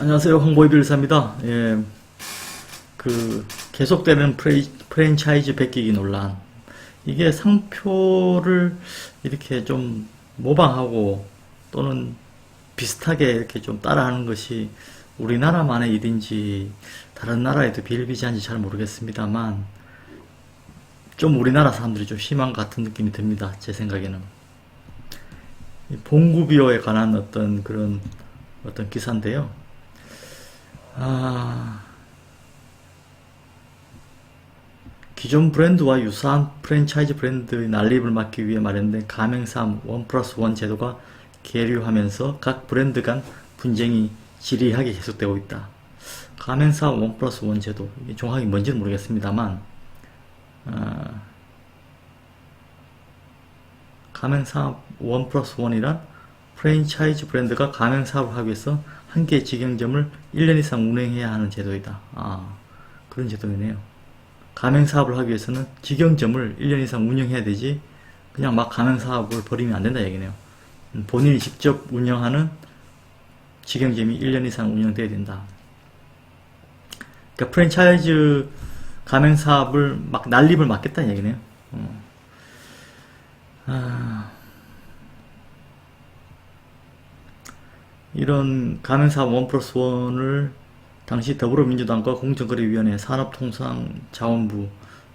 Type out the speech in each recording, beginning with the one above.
안녕하세요. 홍보이 빌사입니다. 예, 그, 계속되는 프레, 프랜차이즈 베끼기 논란. 이게 상표를 이렇게 좀 모방하고 또는 비슷하게 이렇게 좀 따라하는 것이 우리나라만의 일인지 다른 나라에도 비일비재한지 잘 모르겠습니다만 좀 우리나라 사람들이 좀 심한 것 같은 느낌이 듭니다. 제 생각에는. 이 봉구비어에 관한 어떤 그런 어떤 기사인데요. 아, 기존 브랜드와 유사한 프랜차이즈 브랜드의 난립을 막기 위해 마련된 가맹사업 원 플러스 원 제도가 계류하면서 각 브랜드 간 분쟁이 지리하게 계속되고 있다. 가맹사업 원 플러스 원 제도, 이게 정확히 뭔지는 모르겠습니다만, 아, 가맹사업 원 플러스 원이란 프랜차이즈 브랜드가 가맹사업을 하기 위해서 한 개의 직영점을 1년 이상 운행해야 하는 제도이다. 아, 그런 제도이네요. 가맹사업을 하기 위해서는 직영점을 1년 이상 운영해야 되지, 그냥 막 가맹사업을 벌이면 안 된다 얘기네요. 음, 본인이 직접 운영하는 직영점이 1년 이상 운영돼야 된다. 그러니까 프랜차이즈 가맹사업을 막 난립을 막겠다는 얘기네요. 어. 아, 이런 가맹사업 원 플러스 원을 당시 더불어민주당과 공정거래위원회 산업통상자원부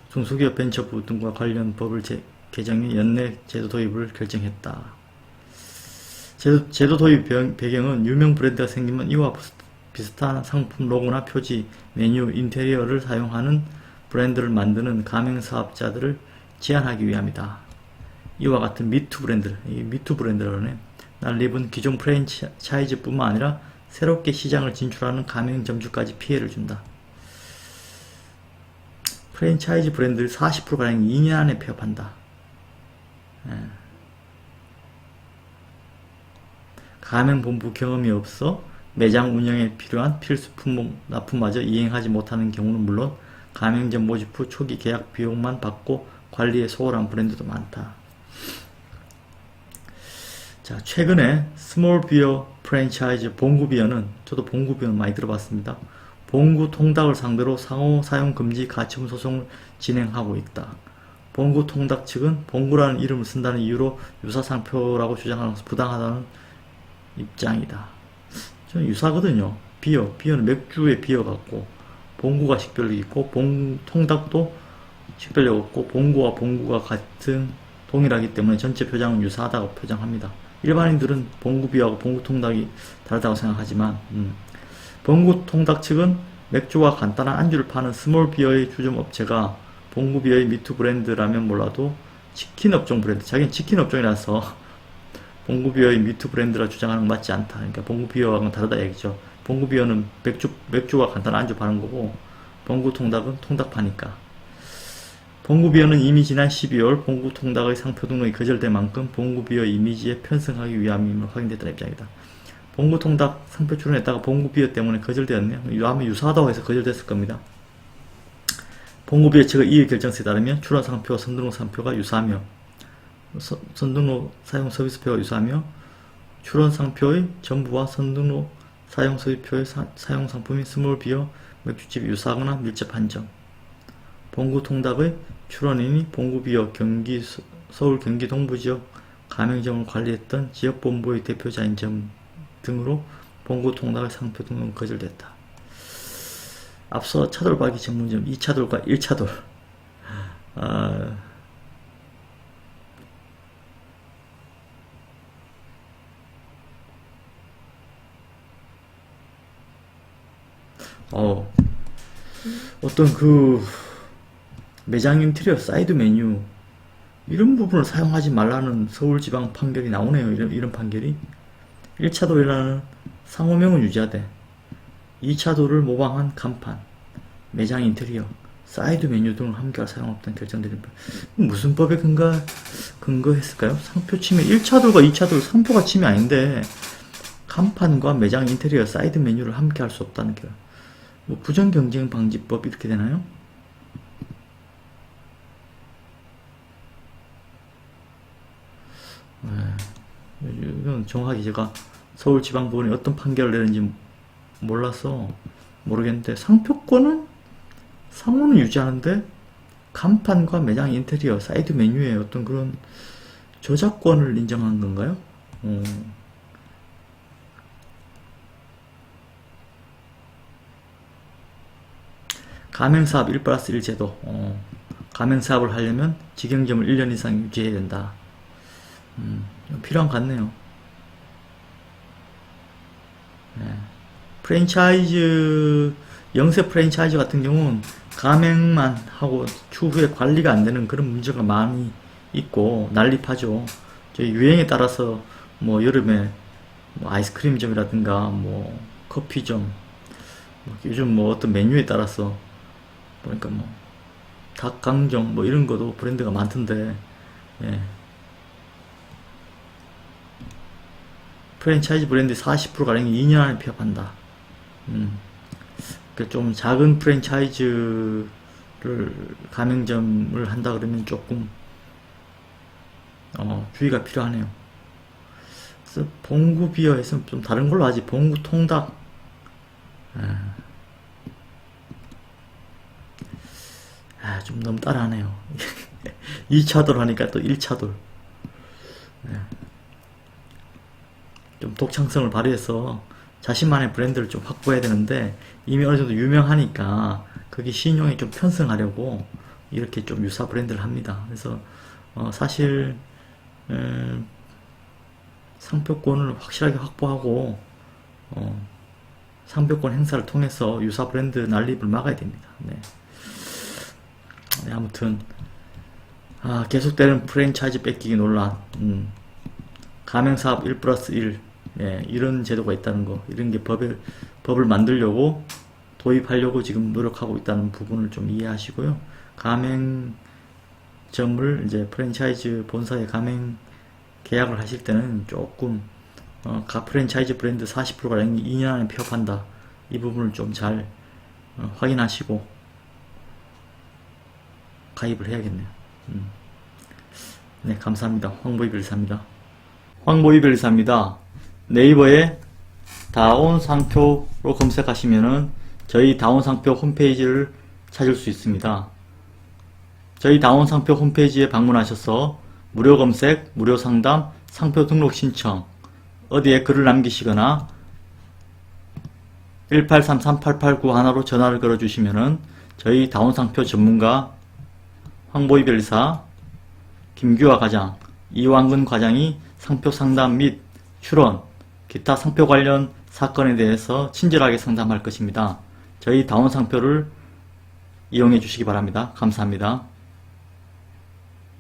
중소기업 벤처부 등과 관련 법을 제- 개정해 연내 제도 도입을 결정했다. 제도, 제도 도입 배- 배경은 유명 브랜드가 생기면 이와 비슷한 상품 로고나 표지, 메뉴, 인테리어를 사용하는 브랜드를 만드는 가맹사업자들을 제한하기 위함이다. 이와 같은 미투 브랜드, 이 미투 브랜드라네. 난립은 기존 프랜차이즈뿐만 아니라 새롭게 시장을 진출하는 가맹점주까지 피해를 준다. 프랜차이즈 브랜드를 40%가량 2년 안에 폐업한다. 예. 가맹본부 경험이 없어 매장 운영에 필요한 필수 품목 납품마저 이행하지 못하는 경우는 물론 가맹점 모집 후 초기 계약 비용만 받고 관리에 소홀한 브랜드도 많다. 자, 최근에 스몰 비어 프랜차이즈 봉구 비어는 저도 봉구 비어는 많이 들어봤습니다. 봉구 통닭을 상대로 상호 사용 금지 가처분 소송을 진행하고 있다. 봉구 통닭 측은 봉구라는 이름을 쓴다는 이유로 유사 상표라고 주장하는 것은 부당하다는 입장이다. 저는 유사거든요. 비어, 비어는 맥주의 비어 같고 봉구가 식별력 있고 봉 통닭도 식별력 없고 봉구와 봉구가 같은 동일하기 때문에 전체 표장은 유사하다고 표장합니다. 일반인들은 봉구비하고 봉구통닭이 다르다고 생각하지만 음. 봉구통닭 측은 맥주와 간단한 안주를 파는 스몰 비어의 주점 업체가 봉구비어의 미투 브랜드라면 몰라도 치킨 업종 브랜드 자기는 치킨 업종이라서 봉구비어의 미투 브랜드라 주장하는 건 맞지 않다. 그러니까 봉구비어와는 다르다 얘기죠. 봉구비어는 맥주 맥주와 간단한 안주 파는 거고 봉구통닭은 통닭 파니까. 봉구비어는 이미 지난 12월 봉구 통닭의 상표 등록이 거절된 만큼 봉구비어 이미지에 편승하기 위함임으로 확인됐다는 입장이다. 봉구 통닭 상표 출원했다가 봉구비어 때문에 거절되었네요. 이 아마 유사하다고 해서 거절됐을 겁니다. 봉구비어 측의 이의 결정서에 따르면 출원 상표와 선등록 상표가 유사하며 서- 선등록 사용 서비스표가 유사하며 출원 상표의 전부와 선등록 사용 서비스표의 사, 용 상품인 스몰 비어 맥주집이 유사하거나 밀접한 점 봉구 통닭의 출원인이 봉구비어 경기 서- 서울 경기 동부 지역 가맹점을 관리했던 지역본부의 대표자인 점 등으로 봉구 통닭의 상표 등록은 거절됐다. 앞서 차돌박이 전문점 2차돌과 1차돌 아, 어, 어떤 그 매장 인테리어 사이드 메뉴 이런 부분을 사용하지 말라는 서울지방 판결이 나오네요. 이런, 이런 판결이 1차 도일라는 상호명은 유지하되 2차 도를 모방한 간판, 매장 인테리어, 사이드 메뉴 등을 함께 사용없다는 결정되는 법. 무슨 법에 근거, 근거했을까요? 상표 침해 1차 도가 2차 도 상표가 침해 아닌데 간판과 매장 인테리어, 사이드 메뉴를 함께 할 수 없다는 게뭐 부정 경쟁 방지법 이렇게 되나요? 정확하게 제가 서울지방법원이 어떤 판결을 내는지 몰라서 모르겠는데 상표권은 상호는 유지하는데 간판과 매장 인테리어, 사이드 메뉴에 어떤 그런 저작권을 인정한 건가요? 어. 가맹사업 1 플러스 1 제도. 어. 가맹사업을 하려면 직영점을 1년 이상 유지해야 된다. 음, 필요한 것 같네요. 프랜차이즈, 영세 프랜차이즈 같은 경우는 가맹만 하고 추후에 관리가 안 되는 그런 문제가 많이 있고 난립하죠. 저희 유행에 따라서 뭐 여름에 뭐 아이스크림점이라든가 뭐 커피점, 뭐 요즘 뭐 어떤 메뉴에 따라서 보니까 뭐 닭강정 뭐 이런 것도 브랜드가 많던데 예. 프랜차이즈 브랜드 40%가량이 2년 안에 폐업한다. 음. 그좀 작은 프랜차이즈를 가맹점을 한다 그러면 조금 어, 주의가 필요하네요. 그래서 봉구 비어에서는 좀 다른 걸로 하지. 봉구 통닭. 아, 아, 좀 너무 따라하네요. 2차돌 하니까 또 1차돌. 좀 독창성을 발휘해서 자신만의 브랜드를 좀 확보해야 되는데 이미 어느 정도 유명하니까 그게 신용에 좀 편승하려고 이렇게 좀 유사 브랜드를 합니다. 그래서 어, 사실 음, 상표권을 확실하게 확보하고 어, 상표권 행사를 통해서 유사 브랜드 난립을 막아야 됩니다. 네. 네, 아무튼 아, 계속되는 프랜차이즈 뺏기기 논란 음, 가맹사업 1 플러스 1 예, 이런 제도가 있다는 거 이런 게 법을 법을 만들려고 도입하려고 지금 노력하고 있다는 부분을 좀 이해하시고요. 가맹점을 이제 프랜차이즈 본사에 가맹 계약을 하실 때는 조금 어, 가 프랜차이즈 브랜드 40%가 2년 안에 폐업한다. 이 부분을 좀잘 어, 확인하시고 가입을 해야겠네요. 음. 네 감사합니다. 황보이 별사입니다. 황보이 별사입니다 네이버에 다운 상표로 검색하시면은 저희 다운 상표 홈페이지를 찾을 수 있습니다. 저희 다운 상표 홈페이지에 방문하셔서 무료 검색, 무료 상담, 상표 등록 신청 어디에 글을 남기시거나 183-3889 하나로 전화를 걸어주시면은 저희 다운 상표 전문가 황보이 별사, 김규화 과장, 이왕근 과장이 상표 상담 및 출원, 기타 상표 관련 사건에 대해서 친절하게 상담할 것입니다. 저희 다운 상표를 이용해 주시기 바랍니다. 감사합니다.